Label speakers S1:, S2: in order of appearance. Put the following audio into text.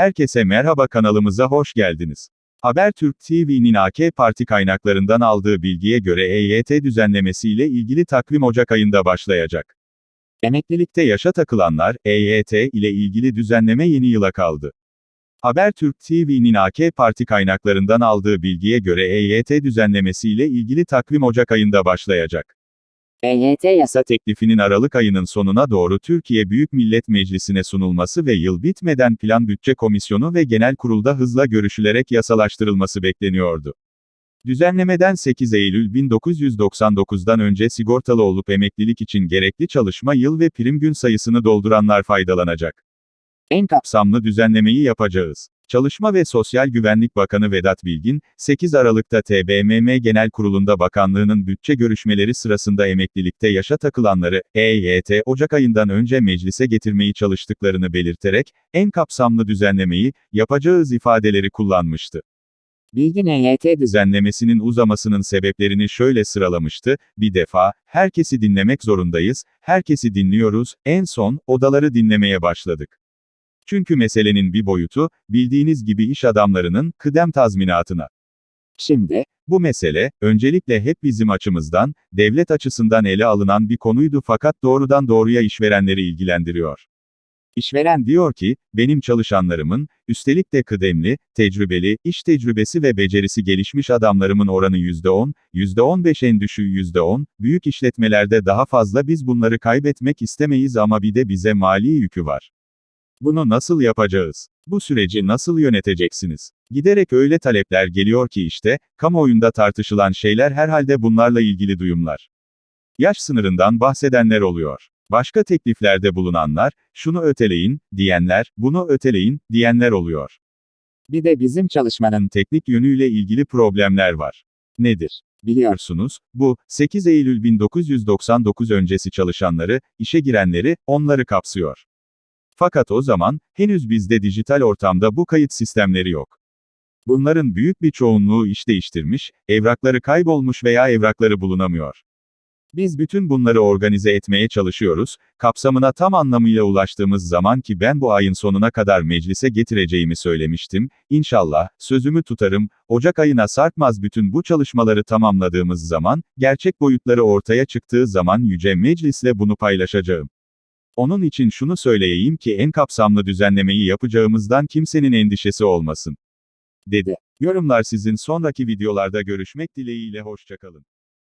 S1: Herkese merhaba kanalımıza hoş geldiniz. Habertürk TV'nin AK Parti kaynaklarından aldığı bilgiye göre EYT düzenlemesiyle ilgili takvim Ocak ayında başlayacak. Emeklilikte yaşa takılanlar, EYT ile ilgili düzenleme yeni yıla kaldı. Habertürk TV'nin AK Parti kaynaklarından aldığı bilgiye göre EYT düzenlemesiyle ilgili takvim Ocak ayında başlayacak.
S2: EYT yasa
S1: teklifinin Aralık ayının sonuna doğru Türkiye Büyük Millet Meclisi'ne sunulması ve yıl bitmeden Plan Bütçe Komisyonu ve Genel Kurulda hızla görüşülerek yasalaştırılması bekleniyordu. Düzenlemeden 8 Eylül 1999'dan önce sigortalı olup emeklilik için gerekli çalışma yıl ve prim gün sayısını dolduranlar faydalanacak.
S2: en kap
S1: Kapsamlı düzenlemeyi yapacağız. Çalışma ve Sosyal Güvenlik Bakanı Vedat Bilgin, 8 Aralık'ta TBMM Genel Kurulu'nda bakanlığının bütçe görüşmeleri sırasında emeklilikte yaşa takılanları, EYT, Ocak ayından önce meclise getirmeyi çalıştıklarını belirterek, en kapsamlı düzenlemeyi, yapacağız ifadeleri kullanmıştı.
S2: bilgin EYT düzen
S1: Düzenlemesinin uzamasının sebeplerini şöyle sıralamıştı, bir defa, herkesi dinlemek zorundayız, herkesi dinliyoruz, en son, odaları dinlemeye başladık. Çünkü meselenin bir boyutu, bildiğiniz gibi iş adamlarının, kıdem tazminatına.
S2: şimdi,
S1: Bu mesele, öncelikle hep bizim açımızdan, devlet açısından ele alınan bir konuydu fakat doğrudan doğruya işverenleri ilgilendiriyor. İşveren diyor ki, benim çalışanlarımın, üstelik de kıdemli, tecrübeli, iş tecrübesi ve becerisi gelişmiş adamlarımın oranı %10, %15 en düşüğü %10, büyük işletmelerde daha fazla biz bunları kaybetmek istemeyiz ama bir de bize mali yükü var. Bunu nasıl yapacağız? Bu süreci nasıl yöneteceksiniz? Giderek öyle talepler geliyor ki işte, kamuoyunda tartışılan şeyler herhalde bunlarla ilgili duyumlar. Yaş sınırından bahsedenler oluyor. Başka tekliflerde bulunanlar, şunu öteleyin, diyenler, bunu öteleyin, diyenler oluyor.
S2: bir de bizim çalışmanın,
S1: Teknik yönüyle ilgili problemler var. Nedir? Biliyorsunuz, bu, 8 Eylül 1999 öncesi çalışanları, işe girenleri, onları kapsıyor. Fakat o zaman, henüz bizde dijital ortamda bu kayıt sistemleri yok. Bunların büyük bir çoğunluğu iş değiştirmiş, evrakları kaybolmuş veya evrakları bulunamıyor. Biz bütün bunları organize etmeye çalışıyoruz, kapsamına tam anlamıyla ulaştığımız zaman ki ben bu ayın sonuna kadar meclise getireceğimi söylemiştim, İnşallah, sözümü tutarım, Ocak ayına sarkmaz bütün bu çalışmaları tamamladığımız zaman, gerçek boyutları ortaya çıktığı zaman Yüce Meclis'le bunu paylaşacağım. Onun için şunu söyleyeyim ki en kapsamlı düzenlemeyi yapacağımızdan kimsenin endişesi olmasın. Dedi. Yorumlar sizin sonraki videolarda görüşmek dileğiyle hoşçakalın.